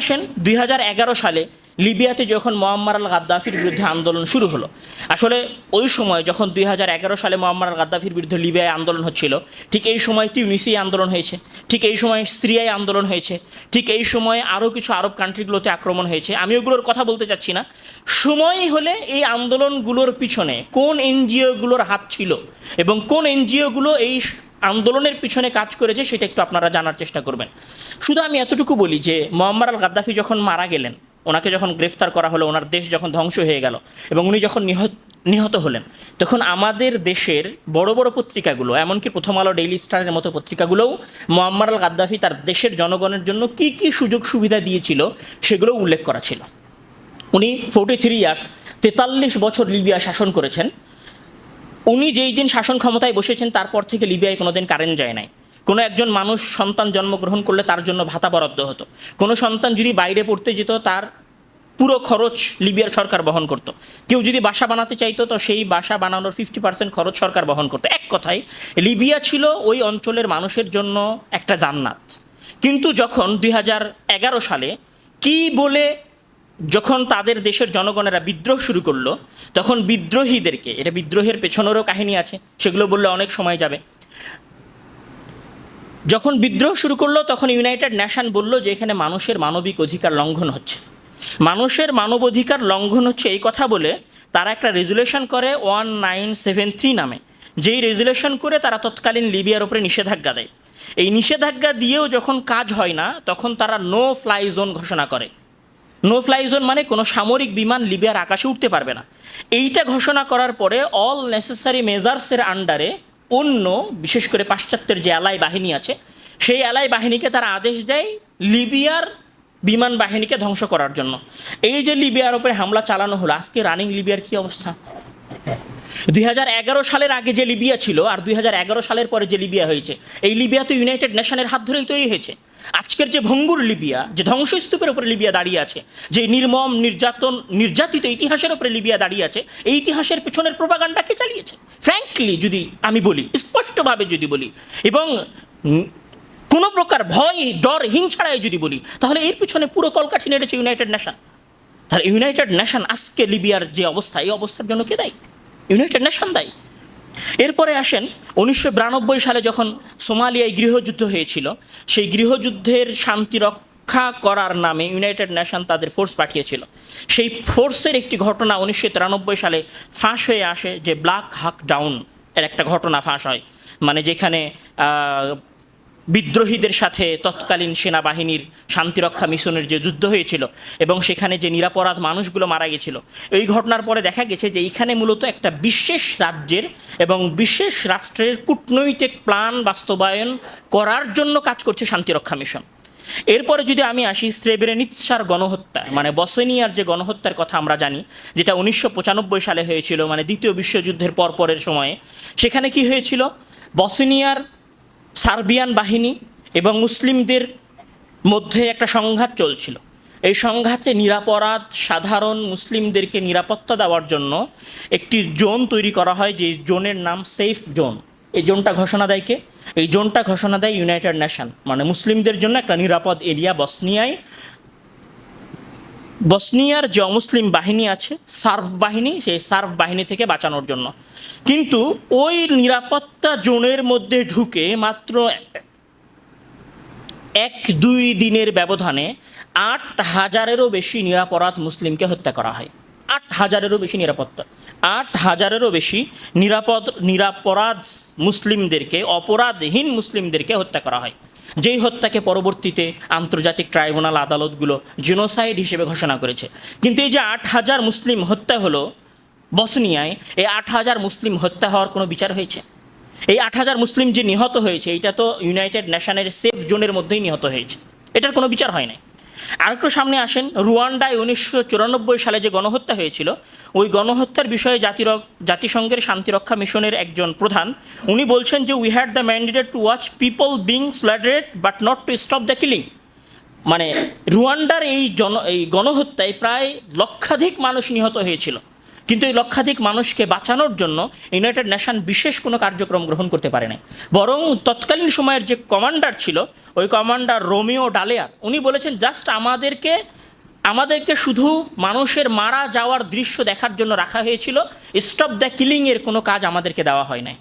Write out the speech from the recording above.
আসেন, দুই সালে লিবিয়াতে যখন মোয়াম্মার আল গাদ্দাফির বিরুদ্ধে আন্দোলন শুরু হলো। আসলে ওই সময় যখন দুই সালে মোয়াম্মার আল গাদ্দাফির বিরুদ্ধে লিবিয়ায় আন্দোলন হচ্ছিল, ঠিক এই সময় তিউনিসিয়ায় আন্দোলন হয়েছে, ঠিক এই সময় সিরিয়ায় আন্দোলন হয়েছে, ঠিক এই সময় আরও কিছু আরব কান্ট্রিগুলোতে আক্রমণ হয়েছে। আমি ওগুলোর কথা বলতে চাচ্ছি না। সময় হলে এই আন্দোলনগুলোর পিছনে কোন এনজিওগুলোর হাত ছিল এবং কোন এনজিওগুলো এই আন্দোলনের পিছনে কাজ করেছে, সেটা একটু আপনারা জানার চেষ্টা করবেন। শুধু আমি এতটুকু বলি যে মোহাম্মদ আল গাদ্দাফি যখন মারা গেলেন, ওনাকে যখন গ্রেফতার করা হলো, ওনার দেশ যখন ধ্বংস হয়ে গেল, এবং উনি যখন নিহত নিহত হলেন, তখন আমাদের দেশের বড় বড় পত্রিকাগুলো, এমনকি প্রথম আলো ডেইলি স্টারের মতো পত্রিকাগুলোও মোহাম্মদ আল গাদ্দাফি তার দেশের জনগণের জন্য কি কি সুযোগ সুবিধা দিয়েছিল, সেগুলো উল্লেখ করা ছিল। উনি ফোর্টি থ্রি ইয়ার্স তেতাল্লিশ বছর লিবিয়া শাসন করেছেন উনি যেই দিন শাসন ক্ষমতায় বসেছেন, তারপর থেকে লিবিয়ায় কোনোদিন কারেন্ট যায় নাই। কোনো একজন মানুষ সন্তান জন্মগ্রহণ করলে তার জন্য ভাতা বরাদ্দ হতো। কোনো সন্তান যদি বাইরে পড়তে যেত, তার পুরো খরচ লিবিয়ার সরকার বহন করত। কেউ যদি বাসা বানাতে চাইতো, তো সেই বাসা বানানোর ফিফটি পার্সেন্ট খরচ সরকার বহন করতো। এক কথায়, লিবিয়া ছিল ওই অঞ্চলের মানুষের জন্য একটা জান্নাত। কিন্তু যখন দুই হাজার এগারো সালে কি বলে যখন তাদের দেশের জনগণেরা বিদ্রোহ শুরু করল, তখন বিদ্রোহীদেরকে, এটা বিদ্রোহের পেছনেরও কাহিনী আছে, সেগুলো বললে অনেক সময় যাবে। যখন বিদ্রোহ শুরু করল, তখন ইউনাইটেড নেশন বলল যে এখানে মানুষের মানবিক অধিকার লঙ্ঘন হচ্ছে। মানুষের মানবাধিকার লঙ্ঘন হচ্ছে এই কথা বলে তারা একটা রেজুলেশন করে ওয়ান নাইন সেভেন থ্রি নামে। যেই রেজুলেশন করে তারা তৎকালীন লিবিয়ার উপরে নিষেধাজ্ঞা দেয়। এই নিষেধাজ্ঞা দিয়েও যখন কাজ হয় না, তখন তারা নো ফ্লাই জোন ঘোষণা করে। নো ফ্লাই জোন মানে কোনো সামরিক বিমান লিবিয়ার আকাশে উঠতে পারবে না। এইটা ঘোষণা করার পরে অল নেসেসারি মেজার্সের আন্ডারে অন্য, বিশেষ করে পাশ্চাত্যের যে অ্যালাই বাহিনী আছে, সেই অ্যালাই বাহিনীকে তারা আদেশ দেয় লিবিয়ার বিমান বাহিনীকে ধ্বংস করার জন্য। এই যে লিবিয়ার উপরে হামলা চালানো হলো, আজকে রানিং লিবিয়ার কি অবস্থা? দুই হাজার এগারো সালের আগে যে লিবিয়া ছিল আর দুই হাজার এগারো সালের পরে যে লিবিয়া হয়েছে, এই লিবিয়া তো ইউনাইটেড নেশনের হাত ধরেই তৈরি হয়েছে। আজকের যে ভঙ্গুর লিবিয়া, যে ধ্বংসস্তূপের উপরে লিবিয়া দাঁড়িয়ে আছে, যে নির্মম, নির্যাতন, নির্যাতিত ইতিহাসের উপরে লিবিয়া দাঁড়িয়ে আছে, এই ইতিহাসের পেছনের প্রোপাগান্ডাকে চালিয়েছে? ফ্র্যাঙ্কলি যদি আমি বলি, স্পষ্টভাবে যদি বলি, এবং কোনো প্রকার ভয়, ডর হিংসাড়ায় যদি বলি, তাহলে এর পিছনে পুরো কলকাঠি নেড়েছে ইউনাইটেড নেশন তাহলে ইউনাইটেড নেশন আজকে লিবিয়ার যে অবস্থা, এই অবস্থার জন্য কে দায়ী? ইউনাইটেড নেশন দায়ী। এরপরে আসেন উনিশশো বিরানব্বই সালে যখন সোমালিয়ায় গৃহযুদ্ধ হয়েছিল, সেই গৃহযুদ্ধের শান্তি রক্ষা করার নামে ইউনাইটেড নেশন তাদের ফোর্স পাঠিয়েছিল। সেই ফোর্সের একটি ঘটনা উনিশশো তিরানব্বই সালে ফাঁস হয়ে আসে যে ব্ল্যাক হাক ডাউন এর একটা ঘটনা ফাঁস হয়। মানে যেখানে বিদ্রোহীদের সাথে তৎকালীন সেনাবাহিনীর শান্তিরক্ষা মিশনের যে যুদ্ধ হয়েছিল এবং সেখানে যে নিরাপরাধ মানুষগুলো মারা গেছিল, এই ঘটনার পরে দেখা গেছে যে এইখানে মূলত একটা বিশেষ রাজ্যের এবং বিশেষ রাষ্ট্রের কূটনৈতিক প্ল্যান বাস্তবায়ন করার জন্য কাজ করছে শান্তিরক্ষা মিশন। এরপরে যদি আমি আসি স্রেবেরেনিৎসার গণহত্যা মানে বসেনিয়ার যে গণহত্যার কথা আমরা জানি, যেটা উনিশশো পঁচানব্বই সালে হয়েছিল মানে দ্বিতীয় বিশ্বযুদ্ধের পরপরের সময়ে, সেখানে কি হয়েছিল? বসেনিয়ার সার্বিয়ান বাহিনী এবং মুসলিমদের মধ্যে একটা সংঘাত চলছিল। এই সংঘাতে নিরাপরাধ, সাধারণ মুসলিমদেরকে নিরাপত্তা দেওয়ার জন্য একটি জোন তৈরি করা হয়, যে জোনের নাম সেফ জোন। এই জোনটা ঘোষণা দেয় কে? এই জোনটা ঘোষণা দেয় ইউনাইটেড নেশন। মানে মুসলিমদের জন্য একটা নিরাপদ এরিয়া বসনিয়ায় বসনিয়ার যে অমুসলিম বাহিনী আছে সার্ভ বাহিনী, সেই সার্ভ বাহিনী থেকে বাঁচানোর জন্য। কিন্তু ওই নিরাপত্তা জোনের মধ্যে ঢুকে মাত্র এক দুই দিনের ব্যবধানে আট হাজারেরও বেশি নিরাপরাধ মুসলিমকে হত্যা করা হয়। হাজারেরও বেশি নিরাপত্তা। আট হাজারেরও বেশি নিরাপদ, নিরাপরাধ মুসলিমদেরকে, অপরাধহীন মুসলিমদেরকে হত্যা করা হয়। যেই হত্যাকে পরবর্তীতে আন্তর্জাতিক ট্রাইব্যুনাল আদালতগুলো জেনোসাইড হিসেবে ঘোষণা করেছে। কিন্তু এই যে আট হাজার মুসলিম হত্যা হলো বসনিয়ায়, এই আট হাজার মুসলিম হত্যা হওয়ার কোনো বিচার হয়েছে? এই আট হাজার মুসলিম যে নিহত হয়েছে, এটা তো ইউনাইটেড নেশনের সেফ জোনের মধ্যেই নিহত হয়েছে। এটার কোনো বিচার হয় নাই। আরেকটু সামনে আসেন, রুয়ান্ডায় উনিশশো চুরানব্বই সালে যে গণহত্যা হয়েছিল, ওই গণহত্যার বিষয়ে জাতির জাতিসংঘের শান্তিরক্ষা মিশনের একজন প্রধান, উনি বলছেন যে we had the mandated to watch people being slaughtered but not to stop the killing মানে রুয়ান্ডার এই জন এই গণহত্যায় প্রায় লক্ষাধিক মানুষ নিহত হয়েছিল। কিন্তু এই লক্ষাধিক মানুষকে বাঁচানোর জন্য ইউনাইটেড নেশন বিশেষ কোনো কার্যক্রম গ্রহণ করতে পারে নাই বরং তৎকালীন সময়ের যে কমান্ডার ছিল, ওই কমান্ডার রোমিও ডালেয়ার, উনি বলেছেন, জাস্ট আমাদেরকে আমাদেরকে শুধু মানুষের মারা যাওয়ার দৃশ্য দেখার জন্য রাখা হয়েছিল। স্টপ দ্য কিলিংয়ের কোনো কাজ আমাদেরকে দেওয়া হয় নাই।